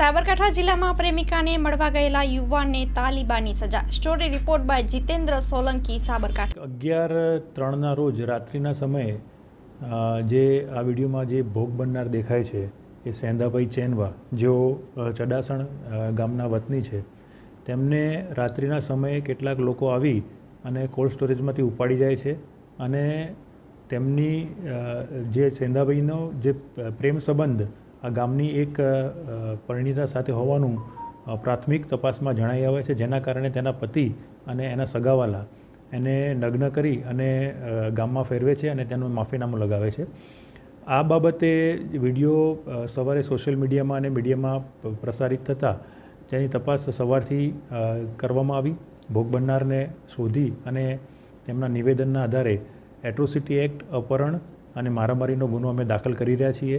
સાબરકાંઠા જિલ્લામાં પ્રેમિકાને મળવા ગયેલા યુવાનને તાલિબાની સજા. Story report by Jitendra Solanki, Sabarkantha. અગિયાર ત્રણના રોજ રાત્રિના સમયે જે આ વિડીયોમાં જે ભોગ બનનાર દેખાય છે, એ સેંધાભાઈ ચેનવા, જેઓ ચડાસણ ગામના વતની છે, તેમને રાત્રિના સમયે કેટલાક લોકો આવી અને કોલ્ડ સ્ટોરેજમાંથી ઉપાડી જાય છે અને તેમની જે સેંધાભાઈનો જે પ્રેમ સંબંધ આ ગામની એક પરિણીતા સાથે હોવાનું પ્રાથમિક તપાસમાં જણાઈ આવે છે, જેના કારણે તેના પતિ અને એના સગાવાલા એને નગ્ન કરી અને ગામમાં ફેરવે છે અને તેનું માફીનામું લગાવે છે. આ બાબતે વીડિયો સવારે સોશિયલ મીડિયામાં અને મીડિયામાં પ્રસારિત થતાં તેની તપાસ સવારથી કરવામાં આવી. ભોગ બનનારને શોધી અને તેમના નિવેદનના આધારે એટ્રોસિટી એક્ટ અપહરણ અને મારામારીનો ગુનો અમે દાખલ કરી રહ્યા છીએ.